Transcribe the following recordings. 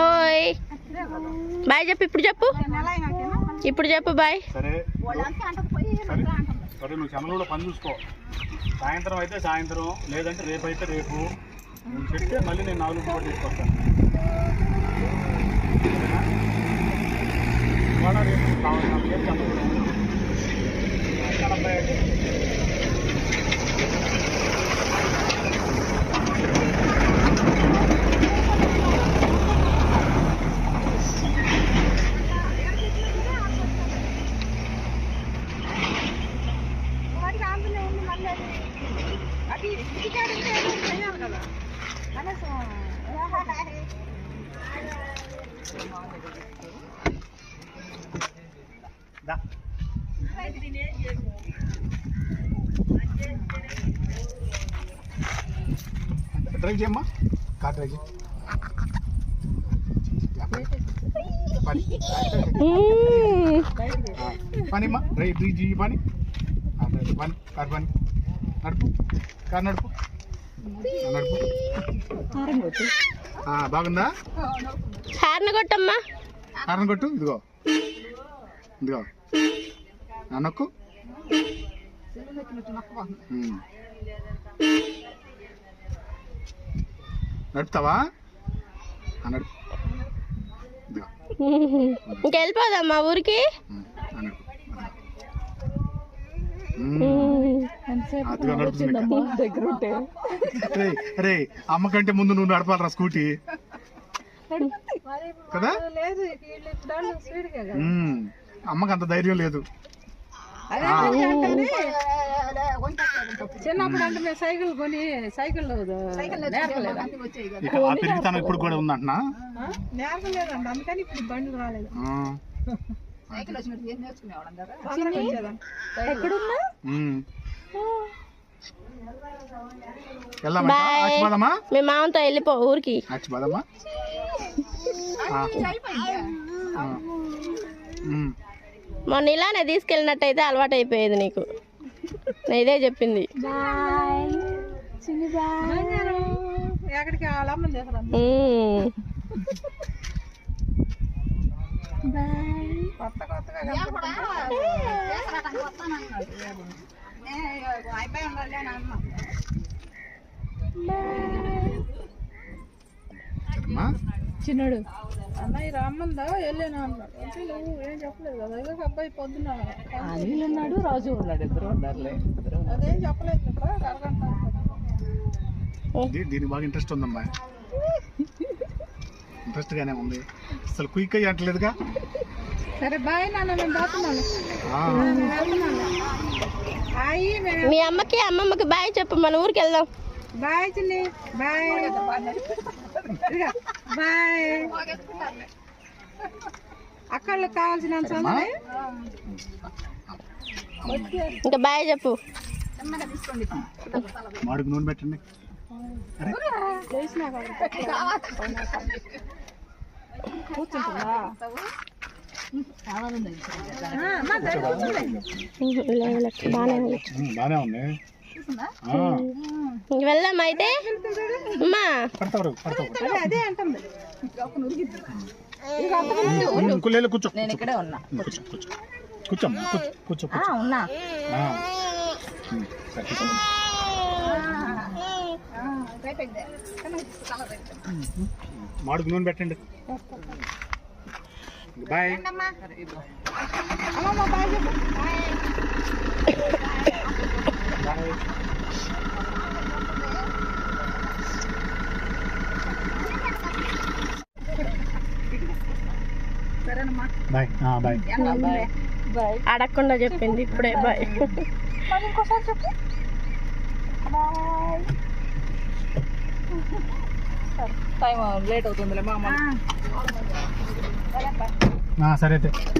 ఓయ్. బాయ్ చెప్పు ఇప్పుడు చెప్పు. ఇప్పుడు చెప్పు బాయ్. సరే. నువ్వు చెమలలో పని చూసుకో. సాయంత్రం అయితే సాయంత్రం లేదంటే రేపు అయితే రేపు. నువ్వు చెప్తే మళ్ళీ నేను నాలుగు కూడా తీసుకొస్తాను రేపు కావాలి కార్ డ్రైవ్ చేయి పని మ్మ్. ఆ, పని అమ్మా డ్రైవ్ డ్రైవ్ చేయి పని. పని కార్ పని. నడుపు. కార్ నడుపు. నడుపు. ఆ, బాగుందా? హార్న్ కొట్టమ్మా. కారణం కొట్టు ఇదిగో. ఇదిగో. ఆ, నొక్కు. ఉమ్. నడుపుతావా? నడుపు. ఇంక వెళ్ళిపోదమ్మా ఊరికి? రేయ్ అమ్మ కంటే ముందు నువ్వు నడపాలరా స్కూటీ. కదా? అమ్మకి అంత ధైర్యం లేదు. చిన్నప్పుడు అంటే మేము సైకిల్ కొని సైకిల్ నేర్పలేదు? ఇప్పుడు కూడా ఉందంటున్నా నేర్పలేదండి అందుకని ఇప్పుడు బండి రాలేదు. ఆచిపోదామా? మీ మామతో వెళ్ళిపో ఊరికి. మొన్న ఇలానే తీసుకెళ్ళినట్టయితే అలవాటు అయిపోయేది నీకు. నేను ఇదే చెప్పింది. ఎక్కడికి చిన్నడు. అన్నయ్య రమ్మందా? వెళ్ళాను అన్నాడు. అంటే నువ్వు ఏం చెప్పలేదు కదా? ఏదో అబ్బాయి పొద్దున్న అనిల్ ఉన్నాడు రాజు ఉన్నాడు. ఇద్దరు ఉన్నారులే. ఇద్దరు అదేం చెప్పలేదు అరగంట దీనికి బాగా ఇంట్రెస్ట్ ఉందమ్మా. ఇంట్రెస్ట్ గానే ఉంది. అసలు క్విక్ అయ్యి అంటలేదుగా? సరే బాయ్ నాన్న మేము పోతున్నాను మీ అమ్మకి అమ్మమ్మకి బాయ్ చెప్పు మన ఊరికి వెళ్దాం. బాయ్ చిన్ని. బాయ్. బాయ్. అక్కడికి కావాల్సిన ఇంకా బాయ్ చెప్పు. మాడుకు నూనె పెట్టండి. బాగానే ఉంది. వెళ్దాం అయితే? అమ్మా. అదే అంటుంది కూర్చో. నేను ఇక్కడే ఉన్నా. కూర్చో కూర్చో. కూర్చో కూర్చో కూర్చో ఉన్నా. మాడుకు నూనె పెట్టండి. Bye. Bye. Bye. Bye. Bye. Bye. అడగకుండా చెప్పింది ఇప్పుడే బాయ్. ఇంకోసారి చెప్పు. బాయ్. టైం లేట్ అవుతుందిలే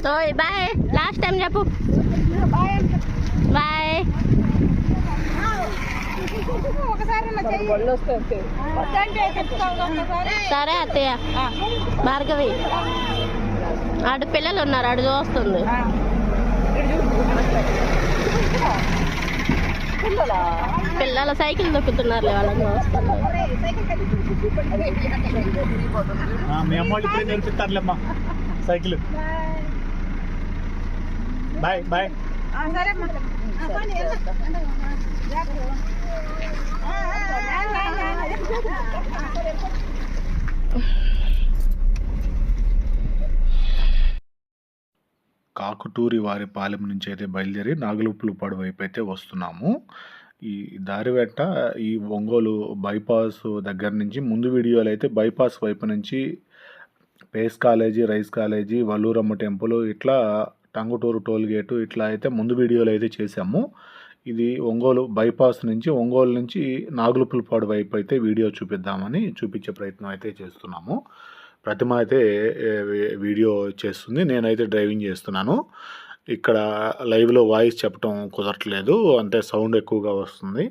సరే బాయ్. లాస్ట్ టైం చెప్పు. బాయ్ అంతే. సరే అత్తయ్య. భార్గవి. ఆడు పిల్లలు ఉన్నారు ఆడు చూస్తుంది పిల్లలా పిల్లలు సైకిల్ దొక్కుతున్నారు వాళ్ళని నేర్పిస్తారులేమ్మా cycle bye bye Kakuturi Vari Palem నుంచి అయితే బయలుదేరి నాగులుపులపాడు వైపు అయితే వస్తున్నాము. ఈ దారి వెంట ఈ ఒంగోలు బైపాస్ దగ్గర నుంచి ముందు వీడియోలు అయితే బైపాస్ వైపు నుంచి Pace college Rise college Valluramma temple ఇట్లా టంగుటూరు టోల్ గేటు ఇట్లా అయితే ముందు వీడియోలు అయితే చేశాము. ఇది ఒంగోలు బైపాస్ నుంచి ఒంగోలు నుంచి నాగులుపులపాడు వైపు అయితే వీడియో చూపిద్దామని చూపించే ప్రయత్నం అయితే చేస్తున్నాము. ప్రతిమ అయితే వీడియో చేస్తుంది. నేనైతే డ్రైవింగ్ చేస్తున్నాను. ఇక్కడ లైవ్లో వాయిస్ చెప్పడం కుదరట్లేదు. అంటే సౌండ్ ఎక్కువగా వస్తుంది.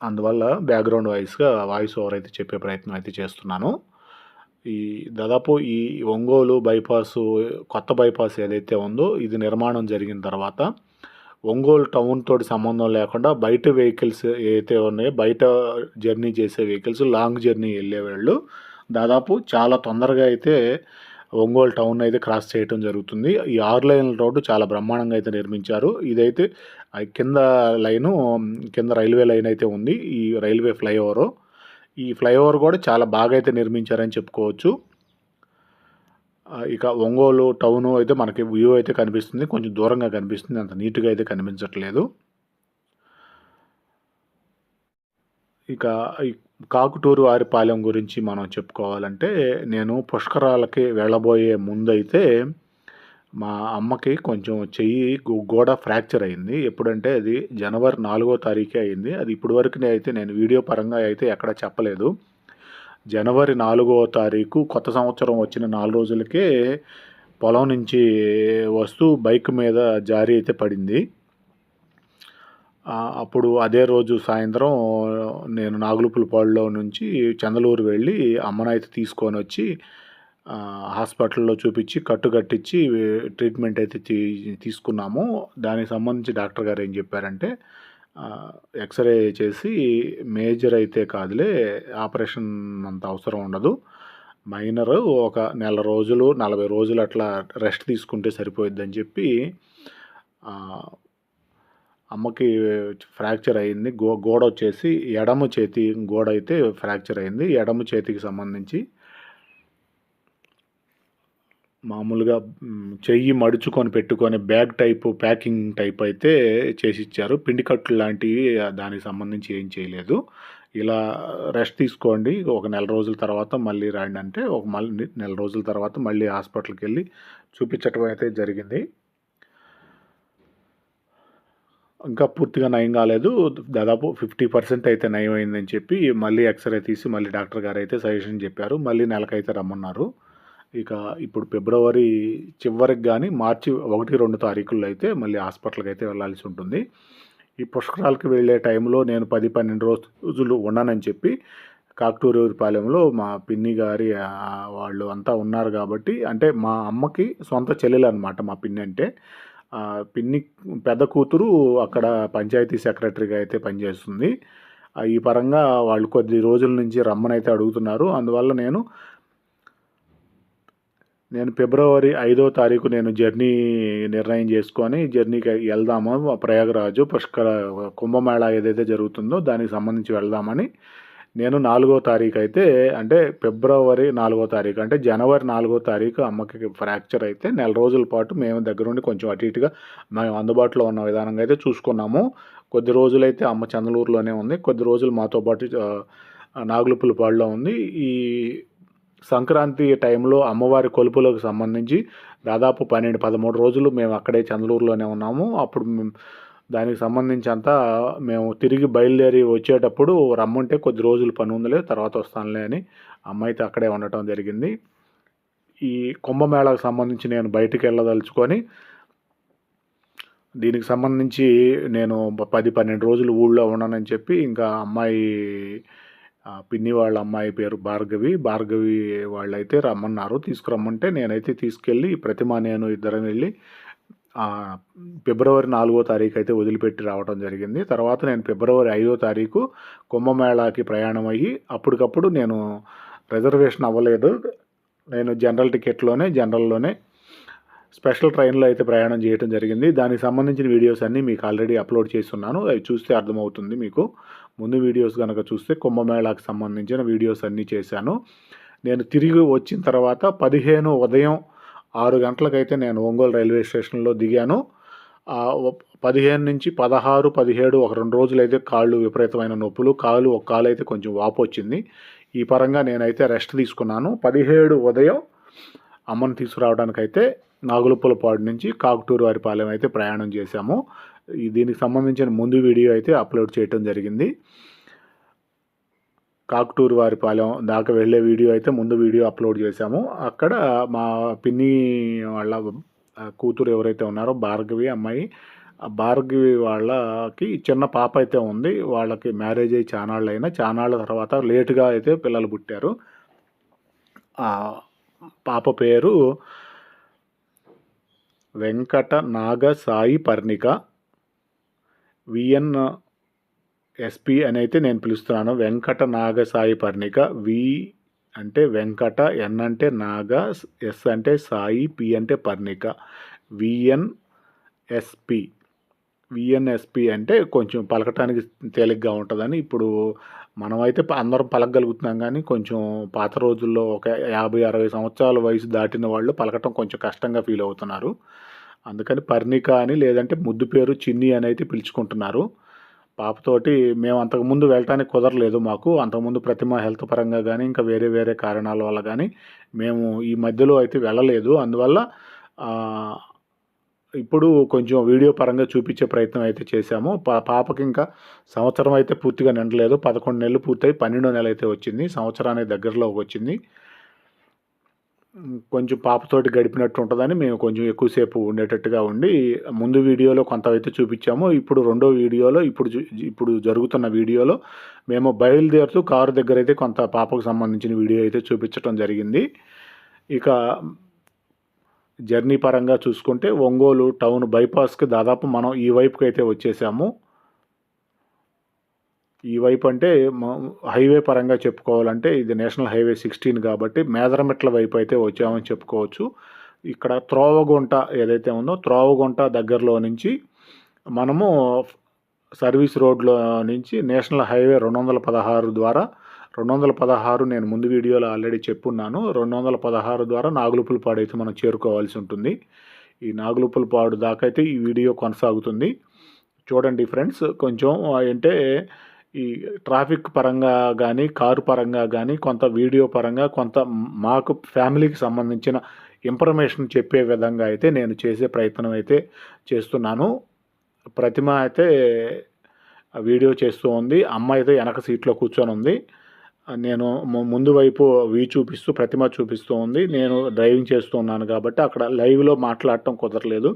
అందువల్ల బ్యాక్గ్రౌండ్ వాయిస్గా వాయిస్ ఓవర్ అయితే చెప్పే ప్రయత్నం అయితే చేస్తున్నాను. ఈ దాదాపు ఈ ఒంగోలు బైపాస్ కొత్త బైపాస్ ఏదైతే ఉందో ఇది నిర్మాణం జరిగిన తర్వాత ఒంగోలు టౌన్ తోటి సంబంధం లేకుండా బయట వెహికల్స్ ఏవైతే ఉన్నాయో బయట జర్నీ చేసే వెహికల్స్ లాంగ్ జర్నీ వెళ్ళేవాళ్ళు దాదాపు చాలా తొందరగా అయితే ఒంగోలు టౌన్ అయితే క్రాస్ చేయటం జరుగుతుంది. ఈ ఆరు లైన్ల రోడ్డు చాలా బ్రహ్మాండంగా అయితే నిర్మించారు. ఇదైతే కింద లైను కింద రైల్వే లైన్ అయితే ఉంది. ఈ రైల్వే ఫ్లైఓవర్. ఈ ఫ్లైఓవర్ కూడా చాలా బాగా అయితే నిర్మించారని చెప్పుకోవచ్చు. ఇక ఒంగోలు టౌన్ అయితే మనకి వ్యూ అయితే కనిపిస్తుంది. కొంచెం దూరంగా కనిపిస్తుంది. అంత నీట్గా అయితే కనిపించట్లేదు. ఇక కాకుటూరు వారిపాలెం గురించి మనం చెప్పుకోవాలంటే నేను పుష్కరాలకి వెళ్ళబోయే ముందైతే మా అమ్మకి కొంచెం చెయ్యి గోడ ఫ్రాక్చర్ అయింది. ఎప్పుడంటే అది జనవరి నాలుగో తారీఖే అయింది. అది ఇప్పటివరకు అయితే నేను వీడియో పరంగా అయితే ఎక్కడ చెప్పలేదు. జనవరి నాలుగో తారీఖు కొత్త సంవత్సరం వచ్చిన నాలుగు రోజులకే పొలం నుంచి వస్తూ బైక్ మీద జారీ అయితే పడింది. అప్పుడు అదే రోజు సాయంత్రం నేను నాగులుపులపాడులో నుంచి చందలూరు వెళ్ళి అమ్మనైతే తీసుకొని వచ్చి హాస్పిటల్లో చూపించి కట్టు కట్టించి ట్రీట్మెంట్ అయితే తీ- తీసుకున్నాము. దానికి సంబంధించి డాక్టర్ గారు ఏం చెప్పారంటే ఎక్స్రే చేసి మేజర్ అయితే కాదులే ఆపరేషన్ అంత అవసరం ఉండదు. మైనర్ ఒక నెల రోజులు నలభై రోజులు అట్లా రెస్ట్ తీసుకుంటే సరిపోయిద్దని చెప్పి అమ్మకి ఫ్రాక్చర్ అయింది. గో గోడ వచ్చేసి ఎడమ చేతి గోడ అయితే ఫ్రాక్చర్ అయింది. ఎడమ చేతికి సంబంధించి మామూలుగా చెయ్యి మడుచుకొని పెట్టుకొని బ్యాగ్ టైప్ ప్యాకింగ్ టైప్ అయితే చేసి ఇచ్చారు. పిండి లాంటివి దానికి సంబంధించి ఏం చేయలేదు. ఇలా రెస్ట్ తీసుకోండి. ఒక నెల రోజుల తర్వాత మళ్ళీ రాండి అంటే ఒక మళ్ళీ నెల రోజుల తర్వాత మళ్ళీ హాస్పిటల్కి వెళ్ళి చూపించటం అయితే జరిగింది. ఇంకా పూర్తిగా నయం కాలేదు. దాదాపు ఫిఫ్టీ పర్సెంట్ అయితే నయం అయిందని చెప్పి మళ్ళీ ఎక్స్రే తీసి మళ్ళీ డాక్టర్ గారు అయితే సజెషన్ చెప్పారు. మళ్ళీ నెలకైతే రమ్మన్నారు. ఇక ఇప్పుడు ఫిబ్రవరి చివరికి కానీ మార్చి ఒకటి రెండు తారీఖుల్లో అయితే మళ్ళీ హాస్పిటల్కి అయితే వెళ్ళాల్సి ఉంటుంది. ఈ పుష్కరాలకి వెళ్ళే టైంలో నేను పది పన్నెండు రోజులు ఉన్నానని చెప్పి కాకటూరుపాలెంలో మా పిన్ని గారి వాళ్ళు అంతా ఉన్నారు కాబట్టి అంటే మా అమ్మకి సొంత చెల్లెలు అనమాట మా పిన్ని అంటే. పిన్ని పెద్ద కూతురు అక్కడ పంచాయతీ సెక్రటరీగా అయితే పనిచేస్తుంది. ఈ పరంగా వాళ్ళు కొద్ది రోజుల నుంచి రమ్మనైతే అడుగుతున్నారు. అందువల్ల నేను నేను ఫిబ్రవరి ఐదో తారీఖు నేను జర్నీ నిర్ణయం చేసుకొని జర్నీకి వెళ్దాము. ప్రయాగరాజు పుష్కర కుంభమేళా ఏదైతే జరుగుతుందో దానికి సంబంధించి వెళ్దామని నేను నాలుగో తారీఖు అయితే అంటే ఫిబ్రవరి నాలుగో తారీఖు అంటే జనవరి నాలుగో తారీఖు అమ్మకి ఫ్రాక్చర్ అయితే నెల రోజుల పాటు మేము దగ్గరుండి కొంచెం అటు ఇటుగా మేము అందుబాటులో ఉన్న విధానంగా అయితే చూసుకున్నాము. కొద్ది రోజులైతే అమ్మ చందలూరులోనే ఉంది. కొద్ది రోజులు మాతో పాటు నాగులుపులపాడులో ఉంది. ఈ సంక్రాంతి టైంలో అమ్మవారి కొలుపులకు సంబంధించి దాదాపు పన్నెండు పదమూడు రోజులు మేము అక్కడే చంద్రూరులోనే ఉన్నాము. అప్పుడు మేము దానికి సంబంధించి అంతా మేము తిరిగి బయలుదేరి వచ్చేటప్పుడు రమ్మంటే కొద్ది రోజులు పని ఉందిలే తర్వాత వస్తానులే అని అమ్మాయి అయితే అక్కడే ఉండటం జరిగింది. ఈ కుంభమేళాకు సంబంధించి నేను బయటికి వెళ్ళదలుచుకొని దీనికి సంబంధించి నేను పది పన్నెండు రోజులు ఊళ్ళో ఉన్నానని చెప్పి ఇంకా అమ్మాయి పిన్ని వాళ్ళ అమ్మాయి పేరు భార్గవి భార్గవి వాళ్ళైతే రమ్మన్నారు. తీసుకురమ్మంటే నేనైతే తీసుకెళ్ళి ప్రతిమ నేను ఇద్దరం వెళ్ళి ఫిబ్రవరి నాలుగో తారీఖు అయితే వదిలిపెట్టి రావడం జరిగింది. తర్వాత నేను ఫిబ్రవరి ఐదో తారీఖు కుంభమేళాకి ప్రయాణం అయ్యి అప్పటికప్పుడు నేను రిజర్వేషన్ అవ్వలేదు. నేను జనరల్ టికెట్లోనే జనరల్లోనే స్పెషల్ ట్రైన్లో అయితే ప్రయాణం చేయడం జరిగింది. దానికి సంబంధించిన వీడియోస్ అన్నీ మీకు ఆల్రెడీ అప్లోడ్ చేస్తున్నాను. అవి చూస్తే అర్థమవుతుంది మీకు. ముందు వీడియోస్ కనుక చూస్తే కుంభమేళాకి సంబంధించిన వీడియోస్ అన్నీ చేశాను. నేను తిరిగి వచ్చిన తర్వాత పదిహేను ఉదయం ఆరు గంటలకైతే నేను ఒంగోలు రైల్వే స్టేషన్లో దిగాను. పదిహేను నుంచి పదహారు పదిహేడు ఒక రెండు రోజులు అయితే కాళ్ళు విపరీతమైన నొప్పులు. కాలు ఒక కాలు అయితే కొంచెం వాపు వచ్చింది. ఈ పరంగా నేనైతే రెస్ట్ తీసుకున్నాను. పదిహేడు ఉదయం అమ్మను తీసుకురావడానికైతే నాగులుప్పలపాడు నుంచి కాకుటూరు వారిపాలెం అయితే ప్రయాణం చేశాము. దీనికి సంబంధించిన ముందు వీడియో అయితే అప్లోడ్ చేయటం జరిగింది. కాకుటూరు వారిపాలెం దాకా వెళ్ళే వీడియో అయితే ముందు వీడియో అప్లోడ్ చేశాము. అక్కడ మా పిన్ని వాళ్ళ కూతురు ఎవరైతే ఉన్నారో భార్గవి అమ్మాయి భార్గవి వాళ్ళకి చిన్న పాప అయితే ఉంది. వాళ్ళకి మ్యారేజ్ అయ్యి చానాళ్ళు అయినా చానాళ్ళ తర్వాత లేటుగా అయితే పిల్లలు పుట్టారు. పాప పేరు Venkata Naga Sai Parnika. V N S P అని అయితే నేను పిలుస్తున్నాను. వెంకట నాగ సాయి పర్ణిక వి అంటే వెంకట ఎన్ అంటే నాగ ఎస్ అంటే సాయి పి అంటే పర్ణిక. విఎన్ ఎస్పి విఎన్ఎస్పి అంటే కొంచెం పలకటానికి తేలిగ్గా ఉంటుందని ఇప్పుడు మనమైతే అందరం పలకగలుగుతున్నాం కానీ కొంచెం పాత రోజుల్లో ఒక యాభై అరవై సంవత్సరాల వయసు దాటిన వాళ్ళు పలకటం కొంచెం కష్టంగా ఫీల్ అవుతున్నారు. అందుకని పర్ణిక అని లేదంటే ముద్దు పేరు చిన్ని అని అయితే పిలుచుకుంటున్నారు. పాపతోటి మేము అంతకుముందు వెళ్ళటానికి కుదరలేదు మాకు. అంతకుముందు ప్రతిమ హెల్త్ పరంగా కానీ ఇంకా వేరే వేరే కారణాల వల్ల కానీ మేము ఈ మధ్యలో అయితే వెళ్ళలేదు. అందువల్ల ఇప్పుడు కొంచెం వీడియో పరంగా చూపించే ప్రయత్నం అయితే చేశాము. పా పాపకి ఇంకా సంవత్సరం అయితే పూర్తిగా నిండలేదు. పదకొండు నెలలు పూర్తయి పన్నెండో నెల అయితే వచ్చింది. సంవత్సరానికి దగ్గరలోకి వచ్చింది. కొంచెం పాపతోటి గడిపినట్టు ఉంటుందని మేము కొంచెం ఎక్కువసేపు ఉండేటట్టుగా ఉండి ముందు వీడియోలో కొంత అయితే చూపించాము. ఇప్పుడు రెండో వీడియోలో ఇప్పుడు ఇప్పుడు జరుగుతున్న వీడియోలో మేము బయలుదేరుతూ కారు దగ్గర అయితే కొంత పాపకు సంబంధించిన వీడియో అయితే చూపించడం జరిగింది. ఇక జర్నీ పరంగా చూసుకుంటే ఒంగోలు టౌన్ బైపాస్కి దాదాపు మనం ఈ వైపుకి అయితే వచ్చేసాము. ఈ వైపు అంటే హైవే పరంగా చెప్పుకోవాలంటే ఇది నేషనల్ హైవే సిక్స్టీన్ కాబట్టి మేదరమెట్ల వైపు అయితే వచ్చామని చెప్పుకోవచ్చు. ఇక్కడ త్రోవగుంట ఏదైతే ఉందో త్రోవగుంట దగ్గరలో నుంచి మనము సర్వీస్ రోడ్లో నుంచి నేషనల్ హైవే రెండు వందల పదహారు ద్వారా రెండు వందల పదహారు నేను ముందు వీడియోలో ఆల్రెడీ చెప్పున్నాను రెండు వందల పదహారు ద్వారా నాగులుపులపాడు అయితే మనం చేరుకోవాల్సి ఉంటుంది. ఈ నాగులుపులపాడు దాకా అయితే ఈ వీడియో కొనసాగుతుంది. చూడండి ఫ్రెండ్స్ కొంచెం అంటే ఈ ట్రాఫిక్ పరంగా కానీ కారు పరంగా కానీ కొంత వీడియో పరంగా కొంత మాకు ఫ్యామిలీకి సంబంధించిన ఇన్ఫర్మేషన్ చెప్పే విధంగా అయితే నేను చేసే ప్రయత్నం అయితే చేస్తున్నాను. ప్రతిమ అయితే వీడియో చేస్తూ ఉంది. అమ్మ అయితే వెనక సీట్లో కూర్చొని ఉంది. నేను ముందు వైపు వీ చూపిస్తూ ప్రతిమ చూపిస్తూ ఉంది. నేను డ్రైవింగ్ చేస్తూ ఉన్నాను కాబట్టి అక్కడ లైవ్లో మాట్లాడటం కుదరలేదు.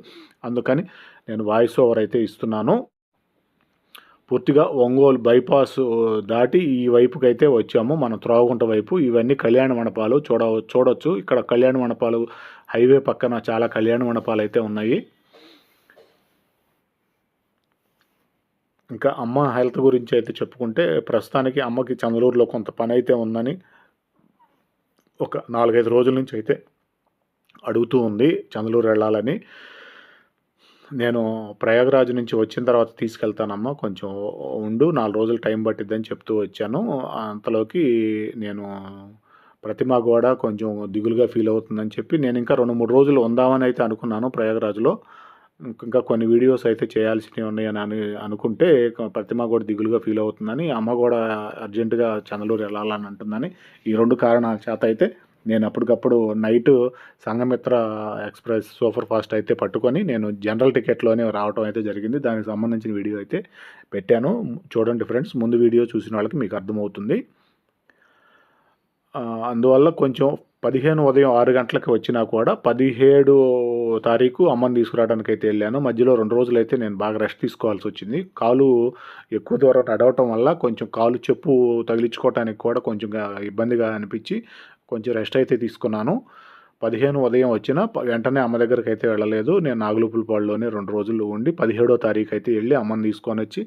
అందుకని నేను వాయిస్ ఓవర్ అయితే ఇస్తున్నాను. పూర్తిగా ఒంగోలు బైపాస్ దాటి ఈ వైపుకి అయితే వచ్చాము. మనం త్రోవగుంట వైపు ఇవన్నీ కళ్యాణ మండపాలు చూడ చూడొచ్చు. ఇక్కడ కళ్యాణ మండపాలు హైవే పక్కన చాలా కళ్యాణ మండపాలు అయితే ఉన్నాయి. ఇంకా అమ్మ హెల్త్ గురించి అయితే చెప్పుకుంటే ప్రస్తుతానికి అమ్మకి చంద్రూరులో కొంత పని అయితే ఉందని ఒక నాలుగైదు రోజుల నుంచి అయితే అడుగుతూ ఉంది చంద్రూరు వెళ్ళాలని. నేను ప్రయాగరాజ్ నుంచి వచ్చిన తర్వాత తీసుకెళ్తానమ్మా కొంచెం ఉండు నాలుగు రోజులు టైం పట్టిద్దని చెప్తూ వచ్చాను. అంతలోకి నేను ప్రతిమ కూడా కొంచెం దిగులుగా ఫీల్ అవుతుందని చెప్పి నేను ఇంకా రెండు మూడు రోజులు ఉందామని అయితే అనుకున్నాను ప్రయాగరాజ్లో. ఇంకా కొన్ని వీడియోస్ అయితే చేయాల్సినవి ఉన్నాయని అని అనుకుంటే ప్రతిమ కూడా దిగులుగా ఫీల్ అవుతుందని అమ్మ కూడా అర్జెంటుగా చంద్రలూరు వెళ్ళాలని అంటుందని ఈ రెండు కారణాల చేత అయితే నేను అప్పటికప్పుడు night Sanghamitra express super fast అయితే పట్టుకొని నేను జనరల్ టికెట్లోనే రావడం అయితే జరిగింది. దానికి సంబంధించిన వీడియో అయితే పెట్టాను. చూడండి ఫ్రెండ్స్ ముందు వీడియో చూసిన వాళ్ళకి మీకు అర్థమవుతుంది. అందువల్ల కొంచెం పదిహేను ఉదయం ఆరు గంటలకు వచ్చినా కూడా పదిహేడు తారీఖు అమ్మని తీసుకురావడానికి అయితే వెళ్ళాను. మధ్యలో రెండు రోజులు అయితే నేను బాగా రెస్ట్ తీసుకోవాల్సి వచ్చింది. కాలు ఎక్కువ దూరం నడవటం వల్ల కొంచెం కాలు చెప్పు తగిలించుకోవటానికి కూడా కొంచెం ఇబ్బందిగా అనిపించి కొంచెం రెస్ట్ అయితే తీసుకున్నాను. పదిహేను ఉదయం వచ్చిన ప- వెంటనే అమ్మ దగ్గరికి అయితే వెళ్ళలేదు. నేను నాగులుపులపాడులోనే రెండు రోజులు ఉండి పదిహేడో తారీఖు అయితే వెళ్ళి అమ్మని తీసుకొని వచ్చి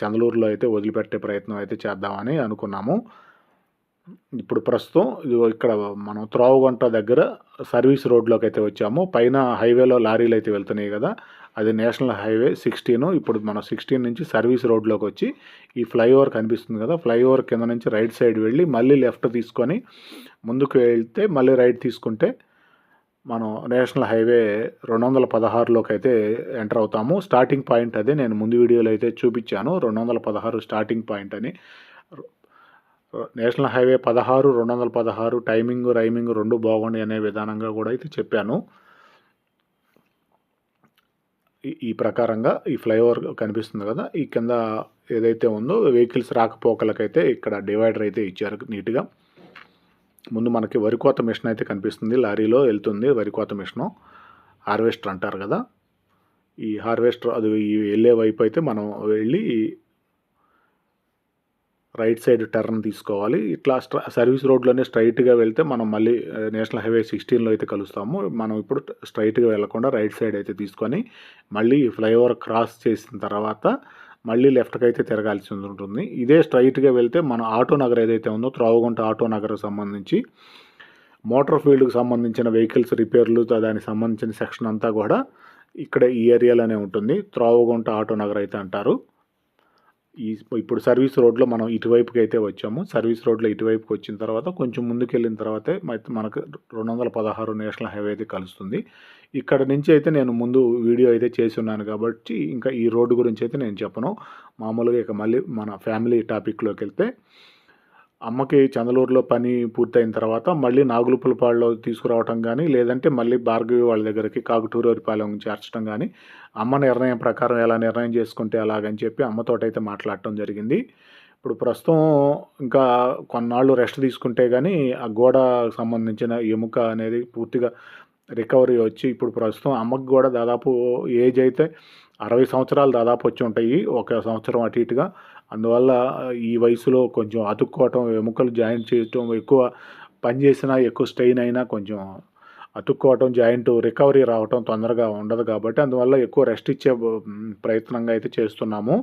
చందలూరులో అయితే వదిలిపెట్టే ప్రయత్నం అయితే చేద్దామని అనుకున్నాము. ఇప్పుడు ప్రస్తుతం ఇక్కడ మనం త్రోవగుంట దగ్గర సర్వీస్ రోడ్లోకి అయితే వచ్చాము. పైన హైవేలో లారీలు అయితే వెళ్తున్నాయి కదా. అది నేషనల్ హైవే సిక్స్టీన్. ఇప్పుడు మనం సిక్స్టీన్ నుంచి సర్వీస్ రోడ్లోకి వచ్చి ఈ ఫ్లైఓవర్ కనిపిస్తుంది కదా ఫ్లైఓవర్ కింద నుంచి రైట్ సైడ్ వెళ్ళి మళ్ళీ లెఫ్ట్ తీసుకొని ముందుకు వెళ్తే మళ్ళీ రైట్ తీసుకుంటే మనం నేషనల్ హైవే రెండు వందల పదహారులోకి అయితే ఎంటర్ అవుతాము. స్టార్టింగ్ పాయింట్ అదే నేను ముందు వీడియోలో అయితే చూపించాను. రెండు వందల పదహారు స్టార్టింగ్ పాయింట్ అని. నేషనల్ హైవే పదహారు రెండు వందల పదహారు టైమింగ్ రైమింగ్ రెండు బాగుండి అనే విధానంగా కూడా అయితే చెప్పాను. ఈ- ఈ ప్రకారంగా ఈ ఫ్లైఓవర్ కనిపిస్తుంది కదా ఈ కింద ఏదైతే ఉందో వెహికల్స్ రాకపోకలకైతే ఇక్కడ డివైడర్ అయితే ఇచ్చారు నీట్గా. ముందు మనకి వరి కోత మిషన్ అయితే కనిపిస్తుంది లారీలో వెళ్తుంది వరి కోత మిషను. హార్వెస్టర్ అంటారు కదా ఈ హార్వెస్టర్ అది వెళ్ళే వైపు అయితే మనం వెళ్ళి రైట్ సైడ్ టర్న్ తీసుకోవాలి. ఇట్లా సర్వీస్ రోడ్లోనే స్ట్రైట్గా వెళ్తే మనం మళ్ళీ నేషనల్ హైవే సిక్స్టీన్లో అయితే కలుస్తాము. మనం ఇప్పుడు స్ట్రైట్గా వెళ్ళకుండా రైట్ సైడ్ అయితే తీసుకొని మళ్ళీ ఫ్లైఓవర్ క్రాస్ చేసిన తర్వాత మళ్ళీ లెఫ్ట్కి అయితే తిరగాల్సి ఉంటుంది. ఇదే స్ట్రైట్గా వెళ్తే మన ఆటో నగర్ ఏదైతే ఉందో త్రోవగుంట ఆటో నగర్ సంబంధించి మోటార్ ఫీల్డ్కి సంబంధించిన వెహికల్స్ రిపేర్లు దానికి సంబంధించిన సెక్షన్ అంతా కూడా ఇక్కడ ఈ ఏరియాలోనే ఉంటుంది. త్రోవగుంట ఆటో నగర్ అయితే అంటారు. ఈ ఇప్పుడు సర్వీస్ రోడ్లో మనం ఇటువైపుకి అయితే వచ్చాము. సర్వీస్ రోడ్లో ఇటువైపుకి వచ్చిన తర్వాత కొంచెం ముందుకు వెళ్ళిన తర్వాతే మనకు రెండు వందల పదహారు నేషనల్ హైవే అయితే కలుస్తుంది. ఇక్కడ నుంచి అయితే నేను ముందు వీడియో అయితే చేసి ఉన్నాను కాబట్టి ఇంకా ఈ రోడ్డు గురించి అయితే నేను చెప్పను. మామూలుగా ఇక మళ్ళీ మన ఫ్యామిలీ టాపిక్లోకి వెళ్తే అమ్మకి చందలూరులో పని పూర్తయిన తర్వాత మళ్ళీ నాగులుపులపాడులో తీసుకురావటం కానీ లేదంటే మళ్ళీ భార్గవి వాళ్ళ దగ్గరికి కాకుటూరుపాలెం చేర్చడం కానీ అమ్మ నిర్ణయం ప్రకారం ఎలా నిర్ణయం చేసుకుంటే అలాగని చెప్పి అమ్మతోటైతే మాట్లాడటం జరిగింది. ఇప్పుడు ప్రస్తుతం ఇంకా కొన్నాళ్ళు రెస్ట్ తీసుకుంటే కానీ ఆ గోడకు సంబంధించిన ఎముక అనేది పూర్తిగా రికవరీ వచ్చి ఇప్పుడు ప్రస్తుతం అమ్మకు కూడా దాదాపు ఏజ్ అయితే అరవై సంవత్సరాలు దాదాపు వచ్చి ఉంటాయి ఒక సంవత్సరం అటు ఇటుగా. అందువల్ల ఈ వయసులో కొంచెం అతుక్కోవటం ఎముకలు జాయింట్ చేయటం ఎక్కువ పని చేసినా ఎక్కువ స్ట్రెయిన్ అయినా కొంచెం అతుక్కోవటం జాయింట్ రికవరీ రావటం తొందరగా ఉండదు కాబట్టి అందువల్ల ఎక్కువ రెస్ట్ ఇచ్చే ప్రయత్నంగా అయితే చేస్తున్నాము.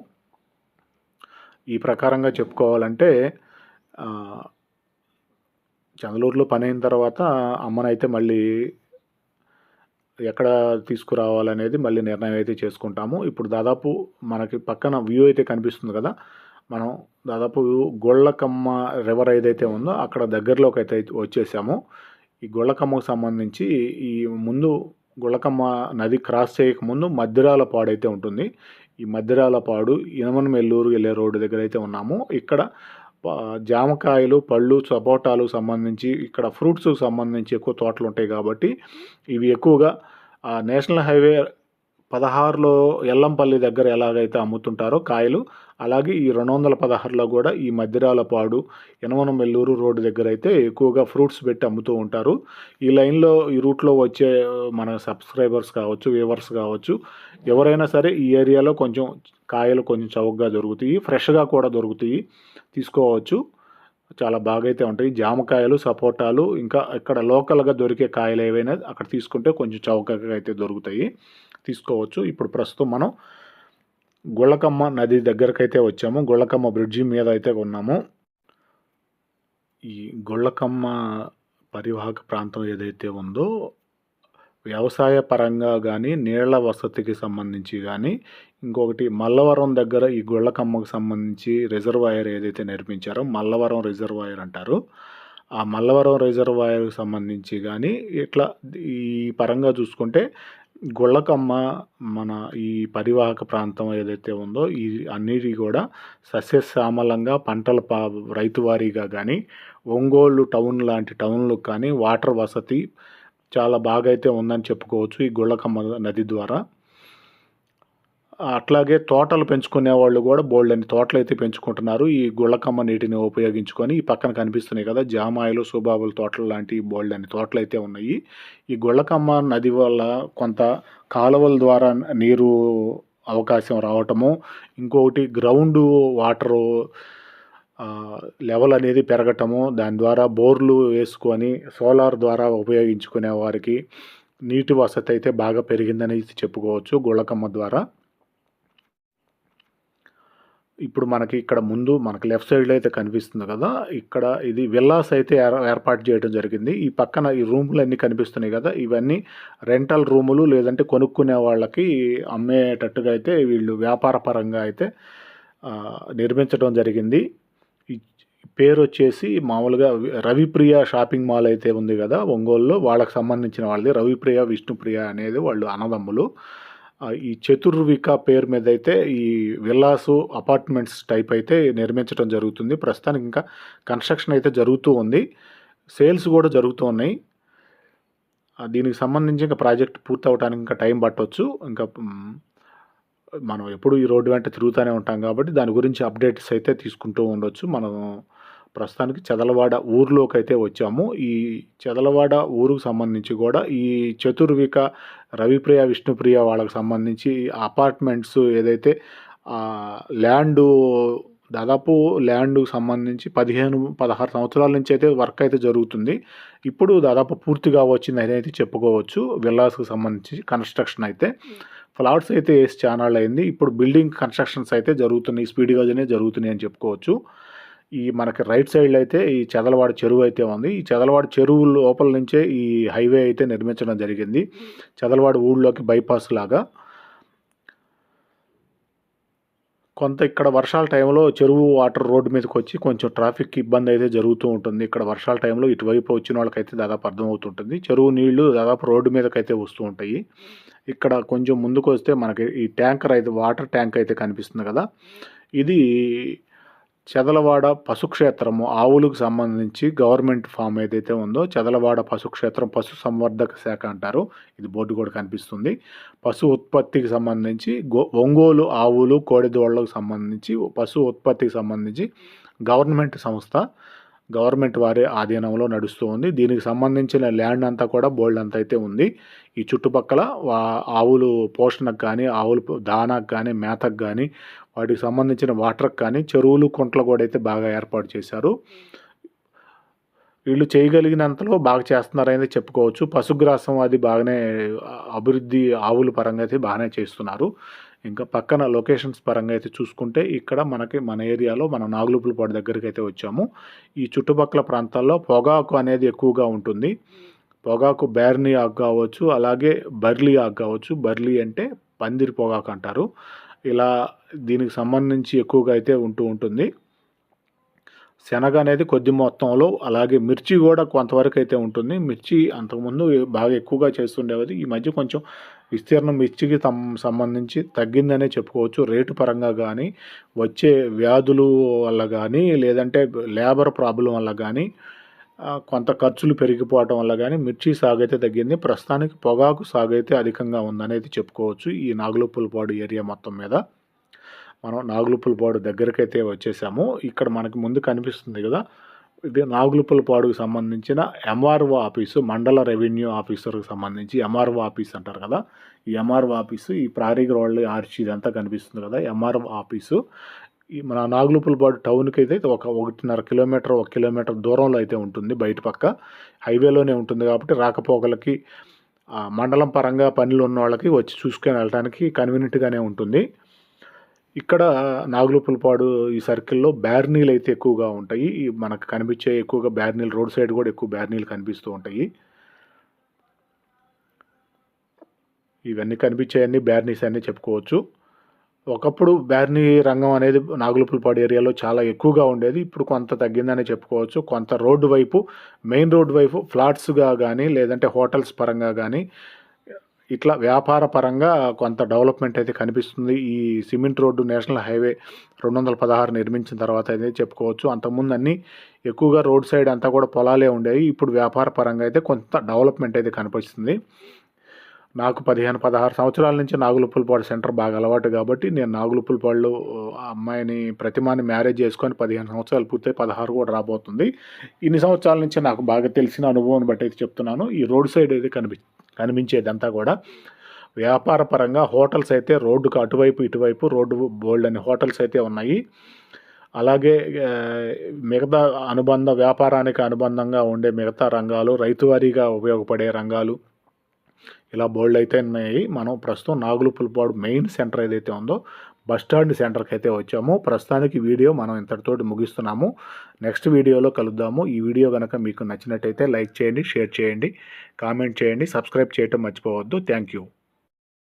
ఈ ప్రకారంగా చెప్పుకోవాలంటే చందలూరులో పని అయిన తర్వాత అమ్మనైతే మళ్ళీ ఎక్కడ తీసుకురావాలనేది మళ్ళీ నిర్ణయం అయితే చేసుకుంటాము. ఇప్పుడు దాదాపు మనకి పక్కన వ్యూ అయితే కనిపిస్తుంది కదా మనం దాదాపు గొళ్ళకమ్మ రివర్ ఏదైతే ఉందో అక్కడ దగ్గరలోకి అయితే వచ్చేసాము. ఈ గొళ్ళకమ్మకు సంబంధించి ఈ ముందు గొళ్ళకమ్మ నది క్రాస్ చేయక ముందు మద్దిరాల పాడైతే ఉంటుంది. ఈ మద్దిరాల పాడు ఇనమనమెల్లూరు వెళ్ళే రోడ్డు దగ్గర అయితే ఉన్నాము. ఇక్కడ జామకాయలు పళ్ళు సపోటాలు సంబంధించి ఇక్కడ ఫ్రూట్స్కి సంబంధించి ఎక్కువ తోటలు ఉంటాయి కాబట్టి ఇవి ఎక్కువగా ఆ నేషనల్ హైవే పదహారులో ఎల్లంపల్లి దగ్గర ఎలాగైతే అమ్ముతుంటారో కాయలు అలాగే ఈ రెండు వందల పదహారులో కూడా ఈ మధ్యరాలపాడు పాడు మెల్లూరు రోడ్డు దగ్గర అయితే ఎక్కువగా ఫ్రూట్స్ పెట్టి అమ్ముతూ ఉంటారు. ఈ లైన్లో ఈ రూట్లో వచ్చే మన సబ్స్క్రైబర్స్ కావచ్చు వ్యూవర్స్ కావచ్చు ఎవరైనా సరే ఈ ఏరియాలో కొంచెం కాయలు కొంచెం చౌకగా దొరుకుతాయి ఫ్రెష్గా కూడా దొరుకుతాయి. తీసుకోవచ్చు. చాలా బాగా అయితే ఉంటాయి. జామకాయలు సపోటాలు ఇంకా ఇక్కడ లోకల్గా దొరికే కాయలు ఏవైనా అక్కడ తీసుకుంటే కొంచెం చౌకగా అయితే దొరుకుతాయి. తీసుకోవచ్చు. ఇప్పుడు ప్రస్తుతం మనం గుళ్ళకమ్మ నది దగ్గరకు అయితే వచ్చాము. గుళ్ళకమ్మ బ్రిడ్జి మీద అయితే ఉన్నాము. ఈ గుళ్ళకమ్మ పరివాహక ప్రాంతం ఏదైతే ఉందో వ్యవసాయ పరంగా కానీ నీళ్ళ వసతికి సంబంధించి కానీ ఇంకొకటి మల్లవరం దగ్గర ఈ గుళ్ళకమ్మకు సంబంధించి రిజర్వాయర్ ఏదైతే నిర్మించారో మల్లవరం రిజర్వాయర్ అంటారు. ఆ మల్లవరం రిజర్వాయర్కి సంబంధించి కానీ ఇట్లా ఈ పరంగా చూసుకుంటే గుళ్ళకమ్మ మన ఈ పరివాహక ప్రాంతం ఏదైతే ఉందో ఈ అన్నిటి కూడా సస్యశ్యామలంగా పంటల పా రైతువారీగా కానీ ఒంగోలు టౌన్ లాంటి టౌన్లకు కానీ వాటర్ వసతి చాలా బాగా అయితే ఉందని చెప్పుకోవచ్చు ఈ గుళ్ళకమ్మ నది ద్వారా. అట్లాగే తోటలు పెంచుకునే వాళ్ళు కూడా బోల్డని తోటలు అయితే పెంచుకుంటున్నారు. ఈ గుళ్ళకమ్మ నీటిని ఉపయోగించుకొని ఈ పక్కన కనిపిస్తున్నాయి కదా జామాయిలు సుబాబుల తోటలు లాంటి బోల్డని తోటలు అయితే ఉన్నాయి. ఈ గుళ్ళకమ్మ నది వల్ల కొంత కాలువల ద్వారా నీరు అవకాశం రావటము ఇంకొకటి గ్రౌండ్ వాటరు లెవెల్ అనేది పెరగటము దాని ద్వారా బోర్లు వేసుకొని సోలార్ ద్వారా ఉపయోగించుకునే వారికి నీటి వసతి అయితే బాగా పెరిగిందని చెప్పుకోవచ్చు గుళ్ళకమ్మ ద్వారా. ఇప్పుడు మనకి ఇక్కడ ముందు మనకి లెఫ్ట్ సైడ్లో అయితే కనిపిస్తుంది కదా ఇక్కడ ఇది విల్లాస్ అయితే ఏర్- ఏర్పాటు చేయడం జరిగింది. ఈ పక్కన ఈ రూములు అన్నీ కనిపిస్తున్నాయి కదా ఇవన్నీ రెంటల్ రూములు లేదంటే కొనుక్కునే వాళ్ళకి అమ్మేటట్టుగా అయితే వీళ్ళు వ్యాపార పరంగా అయితే నిర్మించడం జరిగింది. పేరు వచ్చేసి మామూలుగా రవిప్రియ షాపింగ్ మాల్ అయితే ఉంది కదా ఒంగోలులో వాళ్ళకి సంబంధించిన వాళ్ళది. రవిప్రియ విష్ణుప్రియ అనేది వాళ్ళు అన్నదమ్ములు. ఈ చతుర్విక పేరు మీద అయితే ఈ విల్లాసు అపార్ట్మెంట్స్ టైప్ అయితే నిర్మించడం జరుగుతుంది. ప్రస్తుతానికి ఇంకా కన్స్ట్రక్షన్ అయితే జరుగుతూ ఉంది. సేల్స్ కూడా జరుగుతూ ఉన్నాయి. దీనికి సంబంధించి ఇంకా ప్రాజెక్ట్ పూర్తి అవడానికి ఇంకా టైం పట్టవచ్చు ఇంకా మనం ఎప్పుడు ఈ రోడ్డు వెంట తిరుగుతూనే ఉంటాం కాబట్టి దాని గురించి అప్డేట్స్ అయితే తీసుకుంటూ ఉండొచ్చు. మనం ప్రస్తుతానికి చెదలవాడ ఊర్లోకి అయితే వచ్చాము. ఈ చెదలవాడ ఊరుకు సంబంధించి కూడా ఈ చతుర్విక రవిప్రియ విష్ణుప్రియ వాళ్ళకి సంబంధించి అపార్ట్మెంట్స్ ఏదైతే ల్యాండు దాదాపు ల్యాండ్కు సంబంధించి పదిహేను పదహారు సంవత్సరాల నుంచి అయితే వర్క్ అయితే జరుగుతుంది. ఇప్పుడు దాదాపు పూర్తిగా వచ్చింది అయితే చెప్పుకోవచ్చు. విల్లాస్కి సంబంధించి కన్స్ట్రక్షన్ అయితే. ఫ్లాట్స్ అయితే వేసి ఛానల్ అయింది. ఇప్పుడు బిల్డింగ్ కన్స్ట్రక్షన్స్ అయితే జరుగుతున్నాయి. స్పీడ్గానే జరుగుతున్నాయి అని చెప్పుకోవచ్చు. ఈ మనకి రైట్ సైడ్లో అయితే ఈ చెదలవాడ చెరువు అయితే ఉంది. ఈ చెదలవాడ చెరువు లోపల నుంచే ఈ హైవే అయితే నిర్మించడం జరిగింది. చెదలవాడ ఊళ్ళోకి బైపాస్ లాగా. కొంత ఇక్కడ వర్షాల టైంలో చెరువు వాటర్ రోడ్డు మీదకి వచ్చి కొంచెం ట్రాఫిక్ ఇబ్బంది అయితే జరుగుతూ ఉంటుంది. ఇక్కడ వర్షాల టైంలో ఇటువైపు వచ్చిన వాళ్ళకైతే దాదాపు అర్థమవుతుంటుంది. చెరువు నీళ్ళు దాదాపు రోడ్డు మీదకైతే వస్తూ ఉంటాయి. ఇక్కడ కొంచెం ముందుకు వస్తే మనకి ఈ ట్యాంకర్ అయితే వాటర్ ట్యాంక్ అయితే కనిపిస్తుంది కదా. ఇది చెదలవాడ పశుక్షేత్రము ఆవులకు సంబంధించి గవర్నమెంట్ ఫామ్ ఏదైతే ఉందో చెదలవాడ పశుక్షేత్రం పశు సంవర్ధక శాఖ అంటారు. ఇది బోర్డు కూడా కనిపిస్తుంది. పశు ఉత్పత్తికి సంబంధించి గో ఒంగోలు ఆవులు కోడిదోళ్ళకు సంబంధించి పశు ఉత్పత్తికి సంబంధించి గవర్నమెంట్ సంస్థ గవర్నమెంట్ వారి ఆధీనంలో నడుస్తూ ఉంది. దీనికి సంబంధించిన ల్యాండ్ అంతా కూడా బోల్డ్ అంతా అయితే ఉంది. ఈ చుట్టుపక్కల వా- ఆవులు పోషణకు కానీ ఆవులు దానాకు కానీ మేతకు కానీ వాటికి సంబంధించిన వాటర్కి కానీ చెరువులు కుంటలు కూడా అయితే బాగా ఏర్పాటు చేశారు. వీళ్ళు చేయగలిగినంతలో బాగా చేస్తున్నారని చెప్పుకోవచ్చు. పశుగ్రాసం అది బాగానే అభివృద్ధి ఆవుల పరంగా అయితే బాగానే చేస్తున్నారు. ఇంకా పక్కన లొకేషన్స్ పరంగా అయితే చూసుకుంటే ఇక్కడ మనకి మన ఏరియాలో మన నాగులుపులపాడు దగ్గరికి అయితే వచ్చాము. ఈ చుట్టుపక్కల ప్రాంతాల్లో పొగాకు అనేది ఎక్కువగా ఉంటుంది. పొగాకు బ్యార్నీ ఆకు కావచ్చు అలాగే బర్లీ ఆకు కావచ్చు. బర్లీ అంటే పందిరి పొగాకు అంటారు. ఇలా దీనికి సంబంధించి ఎక్కువగా అయితే ఉంటూ ఉంటుంది. శనగ అనేది కొద్ది మొత్తంలో అలాగే మిర్చి కూడా కొంతవరకు అయితే ఉంటుంది. మిర్చి అంతకుముందు బాగా ఎక్కువగా చేస్తుండేది ఈ మధ్య కొంచెం విస్తీర్ణం మిర్చికి తమ్ సంబంధించి తగ్గిందనే చెప్పుకోవచ్చు. రేటు పరంగా కానీ వచ్చే వ్యాధులు వల్ల కానీ లేదంటే లేబర్ ప్రాబ్లం వల్ల కానీ కొంత ఖర్చులు పెరిగిపోవటం వల్ల కానీ మిర్చి సాగు అయితే తగ్గింది. ప్రస్తుతానికి పొగాకు సాగు అయితే అధికంగా ఉందనేది చెప్పుకోవచ్చు ఈ నాగులుపులపాడు ఏరియా మొత్తం మీద. మనం నాగులుపులపాడు దగ్గరకైతే వచ్చేసాము. ఇక్కడ మనకి ముందు కనిపిస్తుంది కదా ఇది నాగులుపులపాడుకు సంబంధించిన ఎంఆర్ఓ ఆఫీసు మండల రెవెన్యూ ఆఫీసర్కి సంబంధించి ఎంఆర్ఓ ఆఫీస్ అంటారు కదా. ఈ ఎంఆర్ఓ ఆఫీసు ఈ ప్రారీగ రోడ్లు ఆర్చి ఇదంతా కనిపిస్తుంది కదా ఎంఆర్ఓ ఆఫీసు. ఈ మన నాగులుపులపాడు టౌన్కి అయితే ఒక ఒకటిన్నర కిలోమీటర్ ఒక కిలోమీటర్ దూరంలో అయితే ఉంటుంది బయట పక్క. హైవేలోనే ఉంటుంది కాబట్టి రాకపోకలకి మండలం పరంగా పనులు ఉన్న వాళ్ళకి వచ్చి చూసుకొని వెళ్ళడానికి కన్వీనియంట్గానే ఉంటుంది. ఇక్కడ నాగులుపులపాడు ఈ సర్కిల్లో బ్యార్నీలు అయితే ఎక్కువగా ఉంటాయి. ఈ మనకు కనిపించే ఎక్కువగా బ్యార్నీలు రోడ్ సైడ్ కూడా ఎక్కువ బ్యార్నీలు కనిపిస్తూ ఉంటాయి. ఇవన్నీ కనిపించేవన్నీ బ్యార్నీస్ అన్నీ చెప్పుకోవచ్చు. ఒకప్పుడు బ్యార్నీ రంగం అనేది నాగులుపులపాడు ఏరియాలో చాలా ఎక్కువగా ఉండేది. ఇప్పుడు కొంత తగ్గిందనే చెప్పుకోవచ్చు. కొంత రోడ్డు వైపు మెయిన్ రోడ్డు వైపు ఫ్లాట్స్గా కానీ లేదంటే హోటల్స్ పరంగా కానీ ఇట్లా వ్యాపార పరంగా కొంత డెవలప్మెంట్ అయితే కనిపిస్తుంది. ఈ సిమెంట్ రోడ్డు నేషనల్ హైవే రెండు వందల పదహారు నిర్మించిన తర్వాత అయితే చెప్పుకోవచ్చు. అంతకుముందు అన్నీ ఎక్కువగా రోడ్ సైడ్ అంతా కూడా పొలాలే ఉండేవి. ఇప్పుడు వ్యాపార పరంగా అయితే కొంత డెవలప్మెంట్ అయితే కనిపిస్తుంది. నాకు పదిహేను పదహారు సంవత్సరాల నుంచి నాగులుప్పులపాడు సెంటర్ బాగా అలవాటు కాబట్టి నేను నాగులుప్పులపాడులో అమ్మాయిని ప్రతిమాని మ్యారేజ్ చేసుకొని పదిహేను సంవత్సరాలు పూర్తయి పదహారు కూడా రాబోతుంది. ఇన్ని సంవత్సరాల నుంచి నాకు బాగా తెలిసిన అనుభవం బట్టి అయితే చెప్తున్నాను. ఈ రోడ్ సైడ్ అయితే కనిపి కనిపించేదంతా కూడా వ్యాపార పరంగా హోటల్స్ అయితే రోడ్డుకు అటువైపు ఇటువైపు రోడ్డు బోల్డ్ అనే హోటల్స్ అయితే ఉన్నాయి. అలాగే మిగతా అనుబంధ వ్యాపారానికి అనుబంధంగా ఉండే మిగతా రంగాలు రైతువారీగా ఉపయోగపడే రంగాలు ఇలా బోల్డ్ అయితే ఉన్నాయి. మనం ప్రస్తుతం నాగులుపులపాడు మెయిన్ సెంటర్ ఏదైతే ఉందో బస్ స్టాండ్ సెంటర్కి అయితే వచ్చాము. ప్రస్తుతానికి వీడియో మనం ఇంతటితోటి ముగిస్తున్నాము. నెక్స్ట్ వీడియోలో కలుద్దాము. ఈ వీడియో కనుక మీకు నచ్చినట్టయితే లైక్ చేయండి షేర్ చేయండి కామెంట్ చేయండి సబ్స్క్రైబ్ చేయటం మర్చిపోవద్దు. Thank you.